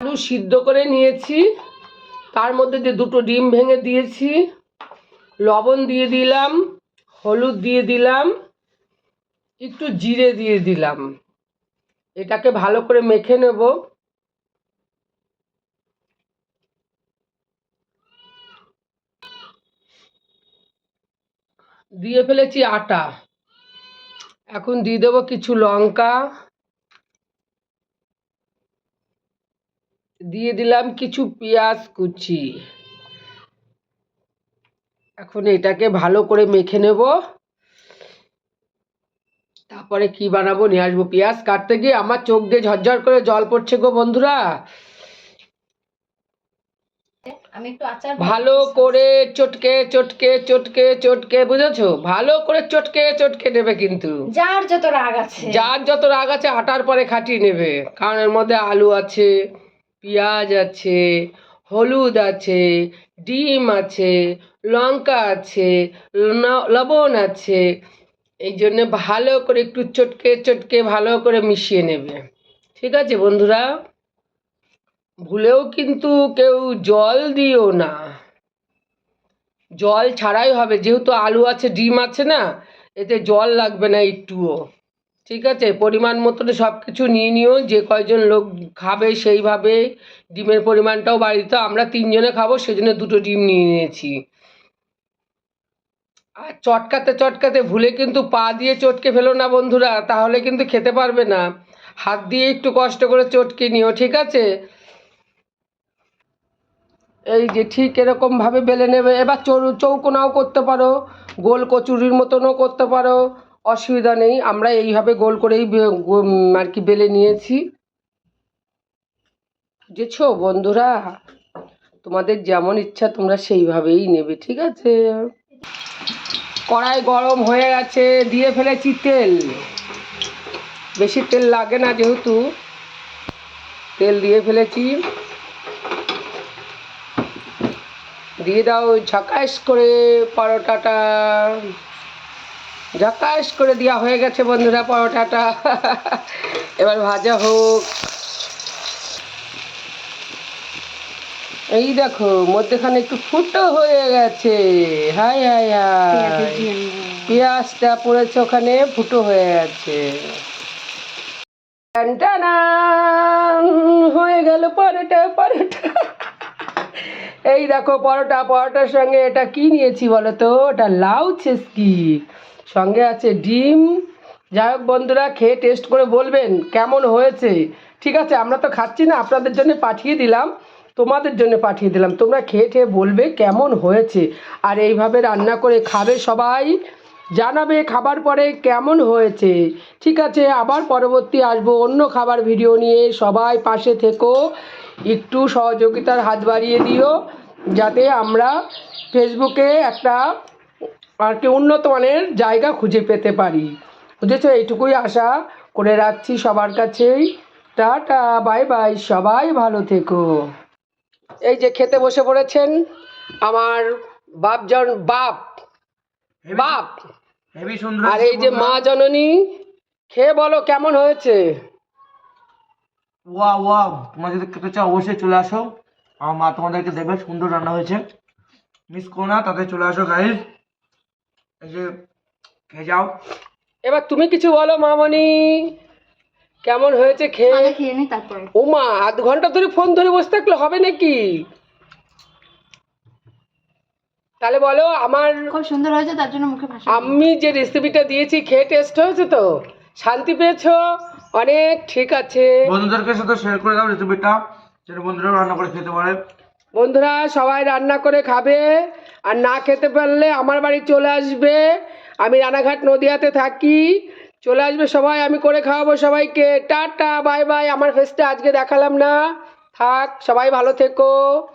আলু সিদ্ধ করে নিয়েছি। তার মধ্যে যে দুটো ডিম ভেঙে দিয়েছি, লবণ দিয়ে দিলাম, হলুদ দিয়ে দিলাম, একটু জিরে দিয়ে দিলাম। এটাকে ভালো করে মেখে নেব। দিয়ে ফেলেছি আটা। এখন দিয়ে দেবো কিছু লঙ্কা। দিয়ে দিলাম কিছু পেঁয়াজ কুচি। এখন এটাকে ভালো করে মেখে নেব। তারপরে কি বানাবো নিয়ে আসব পেঁয়াজ। কাটতে গিয়ে আমার চোখ দিয়ে ঝরঝর করে জল পড়ছে গো বন্ধুরা। ভালো করে চটকে চটকে চটকে চটকে বুঝেছ? ভালো করে চটকে চটকে নেবে কিন্তু। যার যত রাগ আছে। যার যত রাগ আছে হাঁটার পরে খাটিয়ে নেবে। কারণ এর মধ্যে আলু আছে। পেঁয়াজ আছে, হলুদ আছে, ডিম আছে, লঙ্কা আছে লবণ আছে। এই জন্য ভালো করে একটু চটকে চটকে ভালো করে মিশিয়ে নেবে। ঠিক আছে বন্ধুরা? ভুলেও কিন্তু কেউ জল দিও না। জল ছাড়াই হবে। যেহেতু আলু আছে, ডিম আছে না, এতে জল লাগবে না একটুও। ঠিক আছে, পরিমাণ মতন সব কিছু নিয়ে নিও, যে কয়জন লোক খাবে সেইভাবে ডিমের পরিমাণটাও বাড়িতে আমরা তিনজনে খাব, সেজন্য দুটো ডিম নিয়ে নিয়েছি। আর চটকাতে চটকাতে ভুলে কিন্তু পা দিয়ে চটকে ফেলো না বন্ধুরা, তাহলে কিন্তু খেতে পারবে না। হাত দিয়ে একটু কষ্ট করে চটকে নিও, ঠিক আছে? এই যে ঠিক এরকমভাবে বেলে নেবে, এবার চৌ চৌকোনাও করতে পারো, গোল কচুরির মতনও করতে পারো। অসুবিধা নেই, আমরা এইভাবে গোল করেই আর কি বেলে নিয়েছি। বুঝেছ বন্ধুরা? তোমাদের যেমন ইচ্ছা তোমরা সেইভাবেই নেবে, ঠিক আছে? কড়াই গরম হয়ে গেছে, দিয়ে ফেলেছি তেল। বেশি তেল লাগে না যেহেতু। তেল দিয়ে ফেলেছি। দিয়ে দাও ঝাকাশ করে পরোটাটা। ঝাকাশ করে দেওয়া হয়ে গেছে বন্ধুরা পরোটাটা। এবার ভাজা হোক। এই দেখো মধ্যেখানে একটু ফুটো হয়ে গেছে। হাই হাই হাই। পেঁয়াজটা পড়েছে ওখানে ফুটো হয়ে গেছে। হয়ে গেল পরোটা পরোটা। এই দেখো পরোটা, পরোটার সঙ্গে এটা কি নিয়েছি বলো তো ওটা লাউ ছেসকি। সঙ্গে আছে ডিম। যাই হোক বন্ধুরা, খেয়ে টেস্ট করে বলবেন কেমন হয়েছে। ঠিক আছে, আমরা তো খাচ্ছি না, আপনাদের জন্য পাঠিয়ে দিলাম। তোমাদের জন্য পাঠিয়ে দিলাম। তোমরা খেয়ে ঠেয়ে বলবে কেমন হয়েছে। আর এইভাবে রান্না করে খাবে সবাই। জানাবে খাবার পরে কেমন হয়েছে। ঠিক আছে, আবার পরবর্তী আসব অন্য খাবার ভিডিও নিয়ে। সবাই পাশে থেকো। একটু সহযোগিতার হাত বাড়িয়ে দিও যাতে আমরা ফেসবুকে একটা আর কি উন্নত মানের জায়গা খুঁজে পেতে পারি। বুঝেছ? এইটুকুই আশা করে রাখছি সবার কাছেই। টাটা বাই বাই সবাই ভালো থেকো। এই যে খেতে বসে পড়েছেন আমার বাপজন বাপ বাপ। আর এই যে মা জননী খেয়ে বলো কেমন হয়েছে? ওয়া ওয়া তোমরা যদি খেতে চাও অবশ্যই চলে আসো। আমার মা তোমাদেরকে দেবে সুন্দর রান্না হয়েছে। মিস করো না তাতে চলে আসো গাইজ এই যে খেয়ে যাও। এবার তুমি কিছু বলো মামনি। কেমন হয়েছে খেয়ে? আগে খেয়ে নি তারপরে। ওমা আধ ঘণ্টা ধরে ফোন ধরে বসে থাকলে হবে নাকি? তাহলে বলো আমার খুব সুন্দর হয়েছে তার জন্য মুখে ভাষা আমি যে রেসিপিটা দিয়েছি খেয়ে টেস্ট হয়েছে তো? শান্তি পেয়েছ? অনেক ঠিক আছে। বন্ধুদেরকে সাথে শেয়ার করে দাও রেসিপিটা যেন বন্ধুরা রান্না করে খেতে পারে। বন্ধুরা সবাই রান্না করে খাবে আর না খেতে পারলে আমার বাড়ি চলে আসবে। আমি রানাঘাট নদিয়াতে থাকি। চলে আসবে সবাই আমি করে খাওয়াবো সবাইকে। Tata bye bye. আমার ফেসটা আজকে দেখালাম না। থাক সবাই ভালো থেকো।